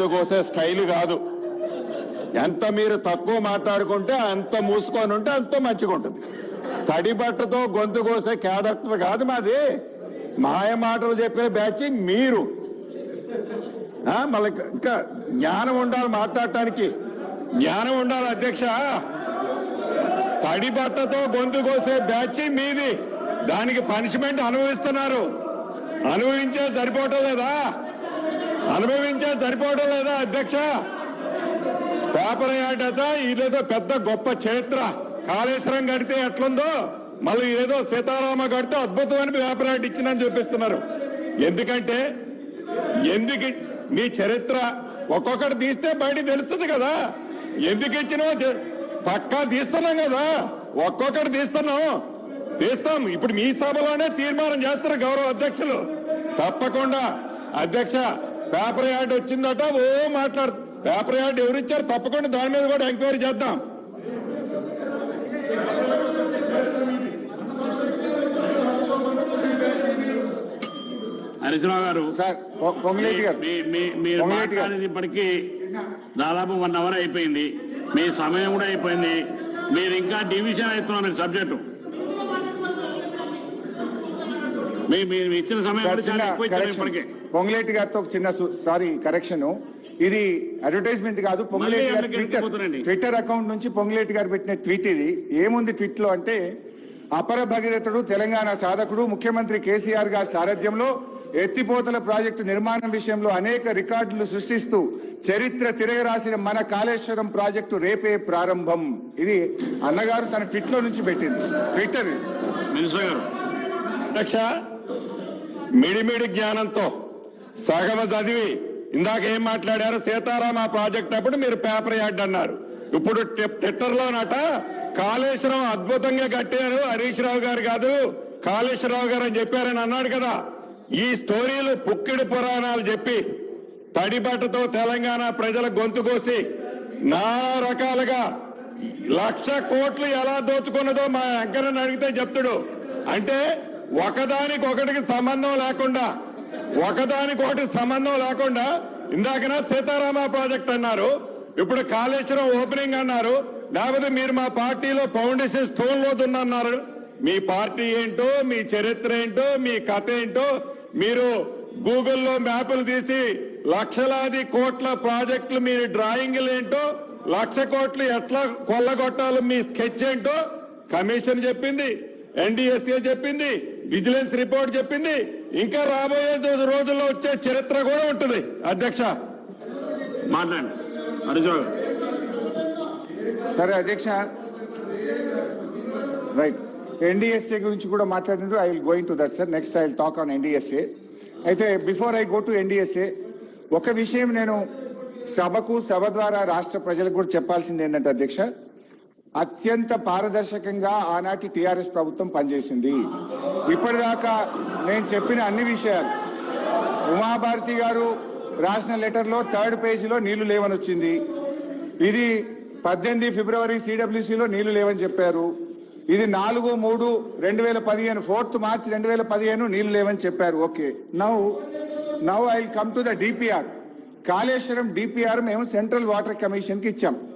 కోసే స్టైల్ కాదు. ఎంత మీరు తక్కువ మాట్లాడుకుంటే అంత మూసుకొని ఉంటే అంత మంచిగా ఉంటుంది. తడి బట్టతో గొంతు కోసే క్యాడక్టర్ కాదు మాది. మాయ మాటలు చెప్పే బ్యాచ్ మీరు. మళ్ళీ ఇంకా జ్ఞానం ఉండాలి మాట్లాడటానికి. జ్ఞానం ఉండాలి అధ్యక్ష. తడి బట్టతో గొంతు కోసే బ్యాచ్ మీది. దానికి పనిష్మెంట్ అనుభవిస్తున్నారు. అనుభవించే సరిపోవటం లేదా? అనుభవించే సరిపోవడం లేదా అధ్యక్ష? పేపర్ యాడట ఇదేదో పెద్ద గొప్ప చరిత్ర. కాళేశ్వరం కడితే ఎట్లుందో మళ్ళీ ఏదో సీతారామ కడితే అద్భుతమైన పేపర్ యాడ్ ఇచ్చిందని చూపిస్తున్నారు. ఎందుకంటే ఎందుకు మీ చరిత్ర ఒక్కొక్కటి తీస్తే బయట తెలుస్తుంది కదా. ఎందుకు ఇచ్చినా పక్కా తీస్తున్నాం కదా. ఒక్కొక్కటి తీస్తున్నాం. తీస్తాం. ఇప్పుడు మీ సభలోనే తీర్మానం చేస్తారు గౌరవ అధ్యక్షులు. తప్పకుండా. అధ్యక్ష పేపర్ యాడ్ వచ్చిందట ఓ మాట్లాడు. పేపర్ యాడ్ ఎవరిచ్చారు తప్పకుండా దాని మీద కూడా ఎంక్వైరీ చేద్దాం. హరీశ్రావు గారు మీరు ఇప్పటికీ దాదాపు వన్ అవర్ అయిపోయింది. మీ సమయం కూడా అయిపోయింది. మీరు ఇంకా డివిజన్ అవుతున్నారు సబ్జెక్టు మీ మీరు ఇచ్చిన సమయం సార్ కూడా చిన్న చాలా ఎక్కువ ఇచ్చారు పొంగులేటి గారితో ఒక చిన్న సారీ కరెక్షన్ ఇది అడ్వర్టైజ్మెంట్ కాదు పొంగులేటి గారి ట్విట్టర్. ట్విట్టర్ అకౌంట్ నుంచి పొంగులేటి గారు పెట్టిన ట్వీట్ ఇది. ఏముంది ట్వీట్లో అంటే అపర భగీరథుడు తెలంగాణ సాధకుడు ముఖ్యమంత్రి కేసీఆర్ గారి సారథ్యంలో ఎత్తిపోతల ప్రాజెక్టు నిర్మాణం విషయంలో అనేక రికార్డులు సృష్టిస్తూ చరిత్ర తిరగరాసిన మన కాళేశ్వరం ప్రాజెక్టు రేపే ప్రారంభం. ఇది అన్నగారు తన ట్విట్లో నుంచి పెట్టింది. ట్విట్టర్. మినిస్టర్ గారు. మిడిమిడి జ్ఞానంతో సగమ చదివి ఇందాక ఏం మాట్లాడారు? సీతారామ ప్రాజెక్ట్ అప్పుడు మీరు పేపర్ యాడ్ అన్నారు. ఇప్పుడు ట్విట్టర్ లోనట కాళేశ్వరం అద్భుతంగా కట్టారు. హరీష్ రావు గారు కాదు కాళేశ్వరరావు గారు అని చెప్పారని అన్నాడు కదా. ఈ స్టోరీలు పుక్కిడి పురాణాలు చెప్పి తడిబట్టతో తెలంగాణ ప్రజల గొంతు కోసి నానా రకాలుగా లక్ష కోట్లు ఎలా దోచుకున్నదో మా అంకరని అడిగితే చెప్తాడు. అంటే ఒకదానికి ఒకటికి సంబంధం లేకుండా ఒకదానికొకటి సంబంధం లేకుండా ఇందాకన సీతారామ ప్రాజెక్ట్ అన్నారు ఇప్పుడు కాళేశ్వరం ఓపెనింగ్ అన్నారు లేకపోతే మీరు మా పార్టీలో ఫౌండేషన్ స్టోన్ లోతున్నారు మీ పార్టీ ఏంటో మీ చరిత్ర ఏంటో మీ కథ ఏంటో మీరు గూగుల్లో మ్యాపులు తీసి లక్షలాది కోట్ల ప్రాజెక్టులు మీ డ్రాయింగ్లు ఏంటో లక్ష కోట్లు ఎట్లా కొల్లగొట్టాలో మీ స్కెచ్ ఏంటో కమిషన్ చెప్పింది ఎన్డీఎస్ఏ చెప్పింది విజిలెన్స్ రిపోర్ట్ చెప్పింది. ఇంకా రాబోయే రోజుల్లో వచ్చే చరిత్ర కూడా ఉంటుంది. అధ్యక్ష. మాట్లాడండి. సరే అధ్యక్ష. రైట్. ఎన్డీఎస్ఏ గురించి కూడా మాట్లాడినారు I will going to that sir next I will talk on NDSA. అయితే before I go to NDSA ఒక విషయం నేను సభకు సభ ద్వారా రాష్ట్ర ప్రజలకు కూడా చెప్పాల్సింది ఏంటంటే అధ్యక్ష అత్యంత పారదర్శకంగా ఆనాటి టీఆర్ఎస్ ప్రభుత్వం పనిచేసింది. ఇప్పటిదాకా నేను చెప్పిన అన్ని విషయాలు. ఉమాభారతి గారు రాసిన లెటర్లో థర్డ్ పేజీలో నీళ్ళు లేవని వచ్చింది. ఇది పద్దెనిమిది ఫిబ్రవరి సిడబ్ల్యూసీలో నీళ్ళు లేవని చెప్పారు. ఇది నాలుగు మూడు రెండు వేల పదిహేను ఫోర్త్ మార్చ్ రెండు వేల పదిహేను నీళ్ళు లేవని చెప్పారు. Okay. Now now I come to the DPR. Kaleshwaram DPR మేము సెంట్రల్ వాటర్ కమిషన్కి ఇచ్చాం.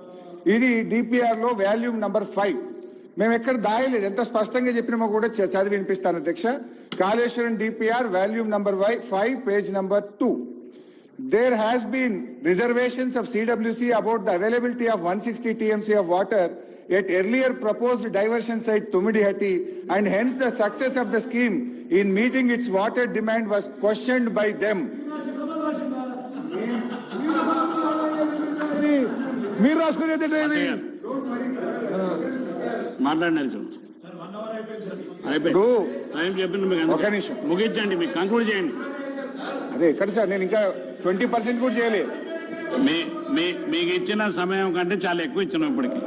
ఇది డిపిఆర్ లో వాల్యూమ్ నంబర్ ఫైవ్ మేము ఎక్కడ దాయలేదు ఎంత స్పష్టంగా చెప్పినామో కూడా చ- చదివి వినిపిస్తాను అధ్యక్ష Kaleshwaram DPR volume number five page number two there has been reservations of CWC about the availability of 160 TMC of water at earlier proposed diversion site Tumidihati and hence the success of the scheme in meeting its water demand was questioned by them. మీరు రాసుకునేది మాట్లాడండి. హరీశ్రావు అయిపోయింది. ఇప్పుడు time చెప్పింది మీకు ఒక అందుకే. నిమిషం. ముగించండి మీకు కంక్లూడ్ చేయండి. అదే ఎక్కడ సార్? నేను ఇంకా ట్వంటీ పర్సెంట్ కూడా చేయలేదు. మీకు ఇచ్చిన సమయం కంటే చాలా ఎక్కువ ఇచ్చినాం ఇప్పటికి.